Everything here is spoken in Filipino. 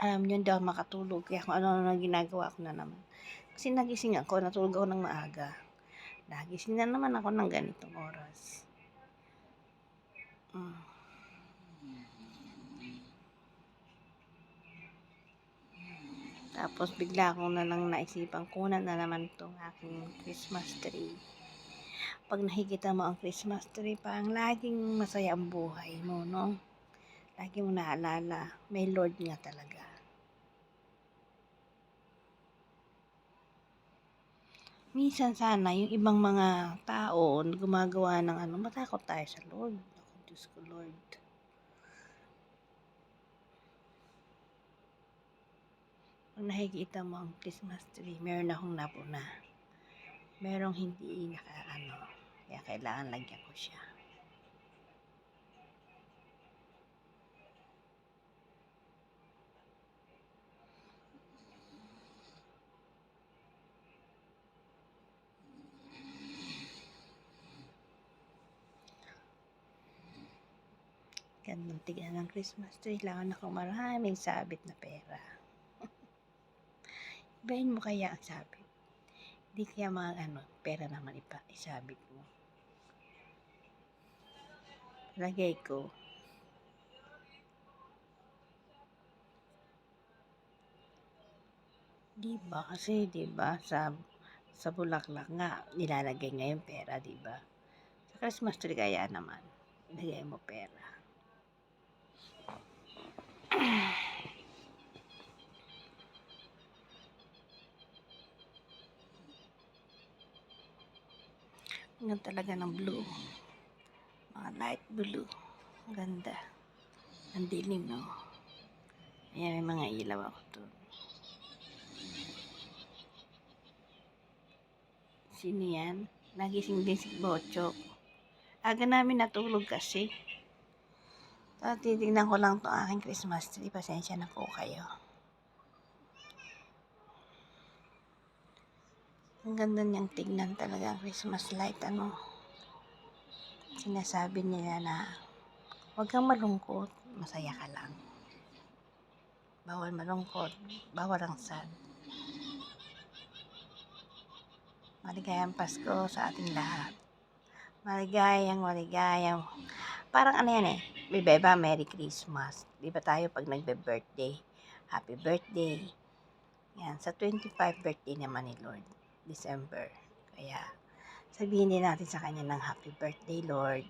alam niyo, hindi makatulog. Kaya kung ano-ano na ginagawa ko na naman. Kasi nagising ako, natulog ako ng maaga. Nagising na naman ako ng ganitong oras. Mm. Tapos bigla ko na lang naisipan kunan na naman itong aking Christmas tree. Pag nakikita mo ang Christmas tree, parang laging masaya ang buhay mo, no? Lagi mo naalala, may Lord nga talaga. Minsan sana, yung ibang mga tao gumagawa ng ano, matakot tayo sa Lord. Ako, Diyos ko, Lord. Pag nakikita mo ang Christmas tree, meron akong napuna. Merong hindi naka ano, kaya kailangan lagyan ko siya. Gandang tignan ng Christmas tree. Kailangan ako maraming sabit na pera. Ibahin mo kaya ang sabit. Hindi kaya mga ano, pera naman ipa, isabit mo. Lagay ko. Di ba? Kasi, di ba, sa, sa bulaklak nga, nilalagay nga yung pera, di ba? Sa Christmas tree kaya naman, ilagay mo pera. Ganda talaga ng blue. Mga light blue. Ang ganda. Ang dilim, no? Ayan, may mga ilaw ako doon. Sino yan? Nagising din si Bochok. Aga namin natulog kasi. So, titignan ko lang itong aking Christmas tree. Pasensya na po kayo. Ang ganda niyang tignan talaga ang Christmas light. Ano? Sinasabi nila na huwag kang malungkot, masaya ka lang. Bawal malungkot, bawal ang sad. Maligayang Pasko sa ating lahat. Maligayang, maligayang. Parang ano yan eh, Bibeba, Merry Christmas. Di ba tayo pag nagbe-birthday? Happy birthday. Yan, sa 25 birthday naman ni Lord. December. Kaya, sabihin din natin sa kanya ng happy birthday, Lord.